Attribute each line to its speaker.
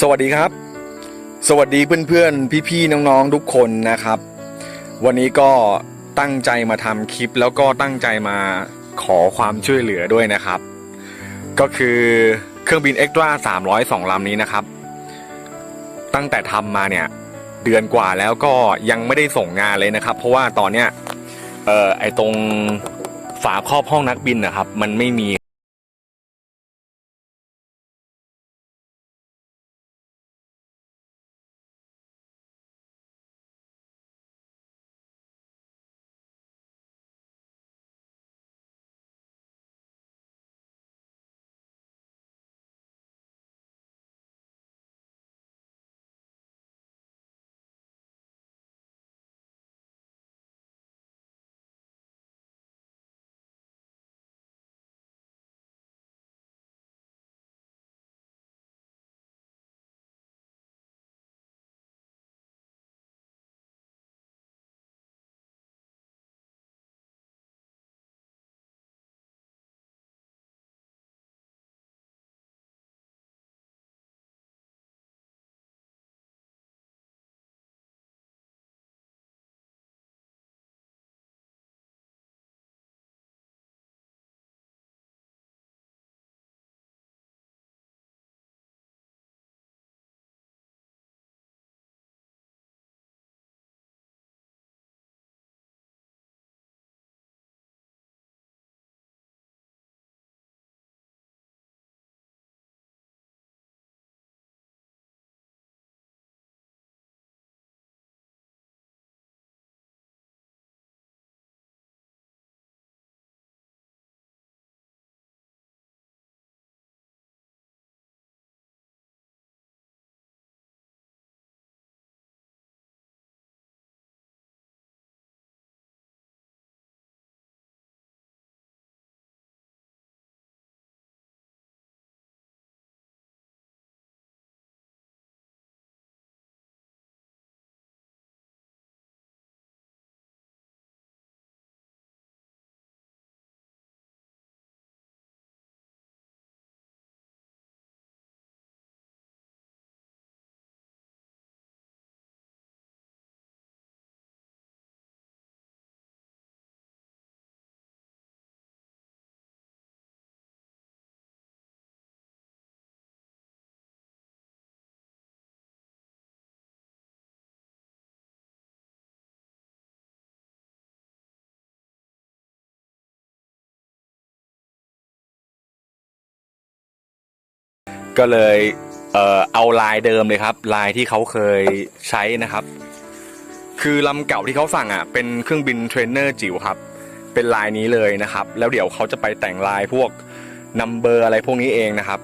Speaker 1: สวัสดีครับ สวัสดีเพื่อนๆ พี่ๆ น้องๆ ทุกคนนะครับ วันนี้ก็ตั้งใจมาทำคลิปแล้วก็ตั้งใจมาขอความช่วยเหลือด้วยนะครับ ก็คือเครื่องบินเอ็กตร้า302ลำนี้นะครับ ตั้งแต่ทำมาเนี่ยเดือนกว่าแล้วก็ยังไม่ได้ส่งงานเลยนะครับ เพราะว่าตอนเนี้ยเอ่อไอตรงฝาครอบห้องนักบินนะครับ มันไม่มี ก็เลยเอ่อเอาลายเดิมเลยครับ ลายที่เขาเคยใช้นะครับ คือลำเก่าที่เขาสั่งอะ เป็นเครื่องบินเทรนเนอร์จิ๋วครับ เป็นลายนี้เลยนะครับ แล้วเดี๋ยวเขาจะไปแต่งลายพวกนัมเบอร์อะไรพวกนี้เองนะครับ